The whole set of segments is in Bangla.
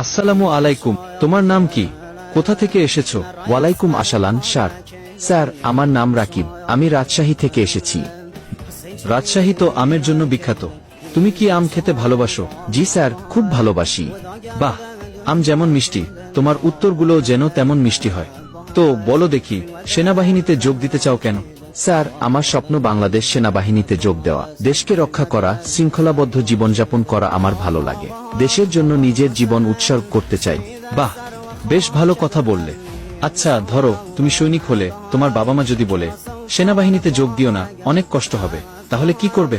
আসসালামু আলাইকুম, তোমার নাম কি? কোথা থেকে এসেছ? ওয়ালাইকুম আসসালাম, স্যার। স্যার, আমার নাম রাকিব। আমি রাজশাহী থেকে এসেছি। রাজশাহী তো আমের জন্য বিখ্যাত। তুমি কি আম খেতে ভালোবাসো? জি, স্যার, খুব ভালোবাসি। বাহ, আম যেমন মিষ্টি, তোমার উত্তরগুলো যেন তেমন মিষ্টি হয়। তো, বলো দেখি, সেনাবাহিনীতে যোগ দিতে চাও কেন? স্যার, আমার স্বপ্ন বাংলাদেশ সেনাবাহিনীতে যোগ দেওয়া, দেশকে রক্ষা করা, শৃঙ্খলাবদ্ধ জীবনযাপন করা আমার ভালো লাগে। দেশের জন্য নিজের জীবন উৎসর্গ করতে চাই। বাহ, বেশ ভালো কথা বললে। আচ্ছা ধরো, তুমি সৈনিক হলে, তোমার বাবা মা যদি বলে, সেনাবাহিনীতে যোগ দিও না, অনেক কষ্ট হবে, তাহলে কি করবে?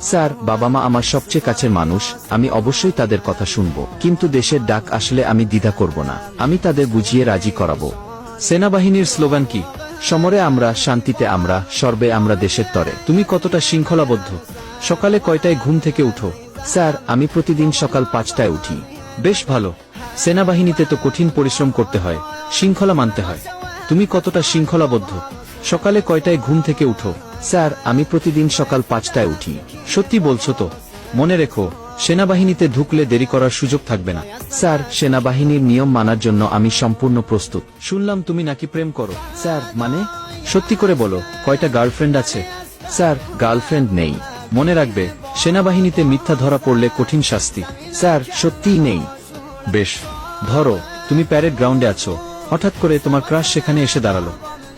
স্যার, বাবা মা আমার সবচেয়ে কাছের মানুষ, আমি অবশ্যই তাদের কথা শুনব, কিন্তু দেশের ডাক আসলে আমি দ্বিধা করব না, আমি তাদের বুঝিয়ে রাজি করাবো। সেনাবাহিনীর স্লোগান কি? সমরে আমরা, শান্তিতে আমরা, সর্বে আমরা দেশের তরে। তুমি কতটা শৃঙ্খলাবদ্ধ? সকালে কয়টায় ঘুম থেকে উঠো? স্যার, আমি প্রতিদিন সকাল পাঁচটায় উঠি। বেশ ভালো। সেনাবাহিনীতে তো কঠিন পরিশ্রম করতে হয়, শৃঙ্খলা মানতে হয়। তুমি কতটা শৃঙ্খলাবদ্ধ? সকালে কয়টায় ঘুম থেকে উঠো? স্যার, আমি প্রতিদিন সকাল পাঁচটায় উঠি। সত্যি বলছো তো? মনে রেখো। সেনাবাহিনীতে ঢুকলে দেরি করার সুযোগ থাকবে না। স্যার, সেনাবাহিনীর নিয়ম মানার জন্য আমি সম্পূর্ণ প্রস্তুত। শুনলাম তুমি নাকি প্রেম করো। স্যার মানে? সত্যি করে বলো, কয়টা গার্লফ্রেন্ড আছে? স্যার, গার্লফ্রেন্ড নেই। মনে রাখবে, সেনাবাহিনীতে মিথ্যা ধরা পড়লে কঠিন শাস্তি। স্যার, সত্যিই নেই। বেশ, ধরো, তুমি প্যারেড গ্রাউন্ডে আছো। হঠাৎ করে তোমার ক্রাশ সেখানে এসে দাঁড়াল।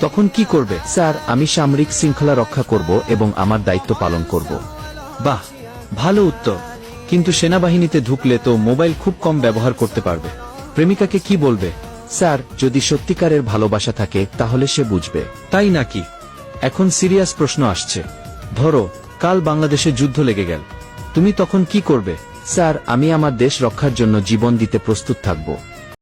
তখন কি করবে? স্যার, আমি সামরিক শৃঙ্খলা রক্ষা করব এবং আমার দায়িত্ব পালন করব। বাহ, ভালো উত্তর। কিন্তু সেনাবাহিনীতে ঢুকলে তো মোবাইল খুব কম ব্যবহার করতে পারবে। প্রেমিকাকে কি বলবে? স্যার, যদি সত্যিকারের ভালোবাসা থাকে, তাহলে সে বুঝবে। তাই নাকি? এখন সিরিয়াস প্রশ্ন আসছে। ধরো, কাল বাংলাদেশে যুদ্ধ লেগে গেল। তুমি তখন কি করবে? স্যার, আমি আমার দেশ রক্ষার জন্য জীবন দিতে প্রস্তুত থাকব।